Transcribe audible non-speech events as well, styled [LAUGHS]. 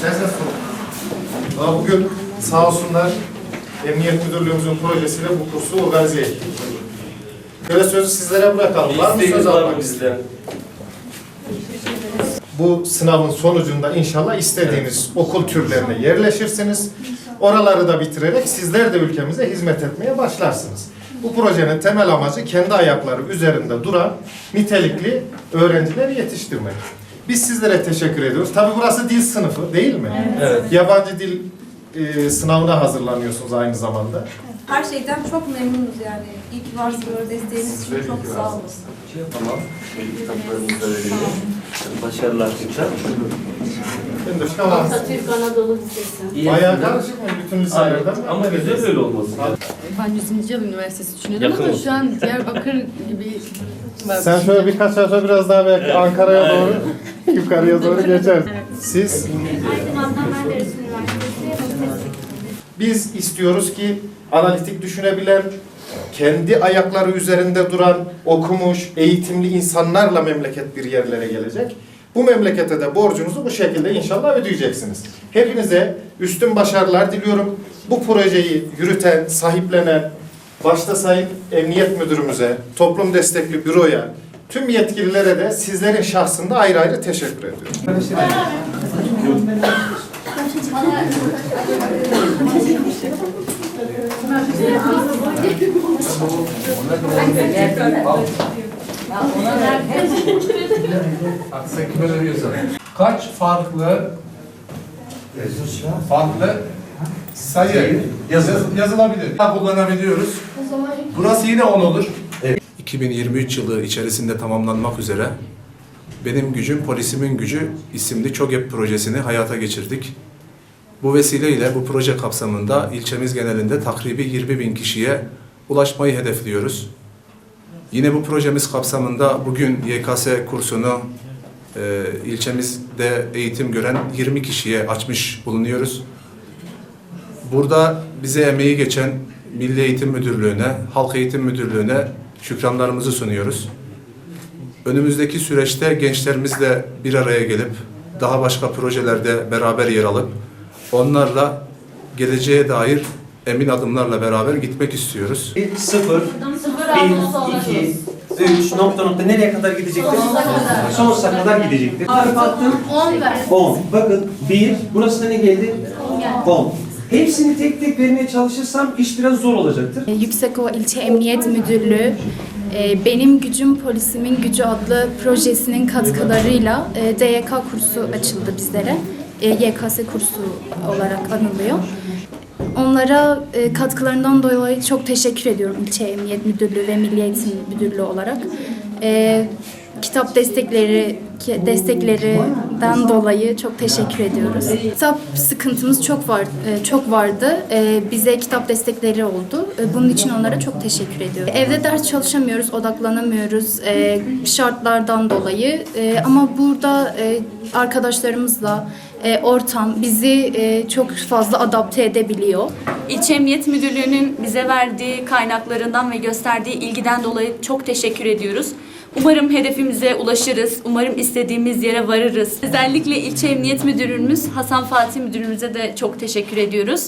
Ses nasıl? Daha bugün sağ olsunlar Emniyet Müdürlüğümüzün projesiyle bu kursu organize ettik. Böyle sözü sizlere bırakalım. Var mı söz almak isteyen? Bu sınavın sonucunda inşallah istediğiniz okul türlerine yerleşirsiniz. Oraları da bitirerek sizler de ülkemize hizmet etmeye başlarsınız. Bu projenin temel amacı kendi ayakları üzerinde duran nitelikli öğrencileri yetiştirmek. Biz sizlere teşekkür ediyoruz. Tabii burası dil sınıfı değil mi? Evet. Yabancı dil e, sınavına hazırlanıyorsunuz aynı zamanda. Her şeyden çok memnunuz yani. İyi ki varsınız. Desteğiniz için çok sağ olun. Tamam. Kitaplarımızı da verelim. Başarılar tekrar. Ben de tamam. Atatürk Anadolu Lisesi. Bayağı karışık mı bütün liselerden? Ama güzel öyle olması. Ben 100. Yıl Üniversitesi düşünüyordum Yakın ama olsun. şu an Diyarbakır gibi [LAUGHS] Sen şöyle birkaç hafta biraz daha belki Ankara'ya doğru, yukarıya doğru geçer. Siz? Aydın Adnan Menderes Üniversitesi. Biz istiyoruz ki analitik düşünebilen, kendi ayakları üzerinde duran, okumuş, eğitimli insanlarla memleket bir yerlere gelecek. Bu memlekete de borcunuzu bu şekilde inşallah ödeyeceksiniz. Hepinize üstün başarılar diliyorum. Bu projeyi yürüten, sahiplenen, başta Sayın Emniyet Müdürümüze, Toplum Destekli Büro'ya, tüm yetkililere de sizlerin şahsında ayrı ayrı teşekkür ediyorum. Kaç farklı farklı sayı yaz- yazılabilir. Kullanabiliyoruz. Burası yine 10 olur. 2023 yılı içerisinde tamamlanmak üzere Benim Gücüm Polisimin Gücü isimli ÇOGEP projesini hayata geçirdik. Bu vesileyle bu proje kapsamında ilçemiz genelinde takribi 20 bin kişiye ulaşmayı hedefliyoruz. Yine bu projemiz kapsamında bugün YKS kursunu e, ilçemizde eğitim gören 20 kişiye açmış bulunuyoruz. Burada bize emeği geçen Milli Eğitim Müdürlüğü'ne, Halk Eğitim Müdürlüğü'ne şükranlarımızı sunuyoruz. Önümüzdeki süreçte gençlerimizle bir araya gelip daha başka projelerde beraber yer alıp onlarla geleceğe dair emin adımlarla beraber gitmek istiyoruz. 0, 1, 2, 3 nokta nokta nereye kadar gidecektir? Sonsuza kadar gidecektir. Harf attım. 10 ver. 10. Bakın 1, burası da ne geldi? 10. Hepsini tek tek vermeye çalışırsam iş biraz zor olacaktır. E, Yüksekova İlçe Emniyet Müdürlüğü e, Benim Gücüm Polisimin Gücü adlı projesinin katkılarıyla e, DYK kursu açıldı bizlere. E, YKS kursu olarak anılıyor. Onlara e, katkılarından dolayı çok teşekkür ediyorum İlçe Emniyet Müdürlüğü ve Milli Eğitim Müdürlüğü olarak. E, kitap destekleri desteklerinden dolayı çok teşekkür ediyoruz. Kitap sıkıntımız çok var e, çok vardı. E, Bize kitap destekleri oldu. E, Bunun için onlara çok teşekkür ediyorum. Evde ders çalışamıyoruz, odaklanamıyoruz şartlardan dolayı. Ama burada arkadaşlarımızla ortam bizi çok fazla adapte edebiliyor. İlçe Emniyet Müdürlüğü'nün bize verdiği kaynaklarından ve gösterdiği ilgiden dolayı çok teşekkür ediyoruz. Umarım hedefimize ulaşırız, umarım istediğimiz yere varırız. Özellikle İlçe Emniyet Müdürümüz Hasan Fatih Müdürümüze de çok teşekkür ediyoruz.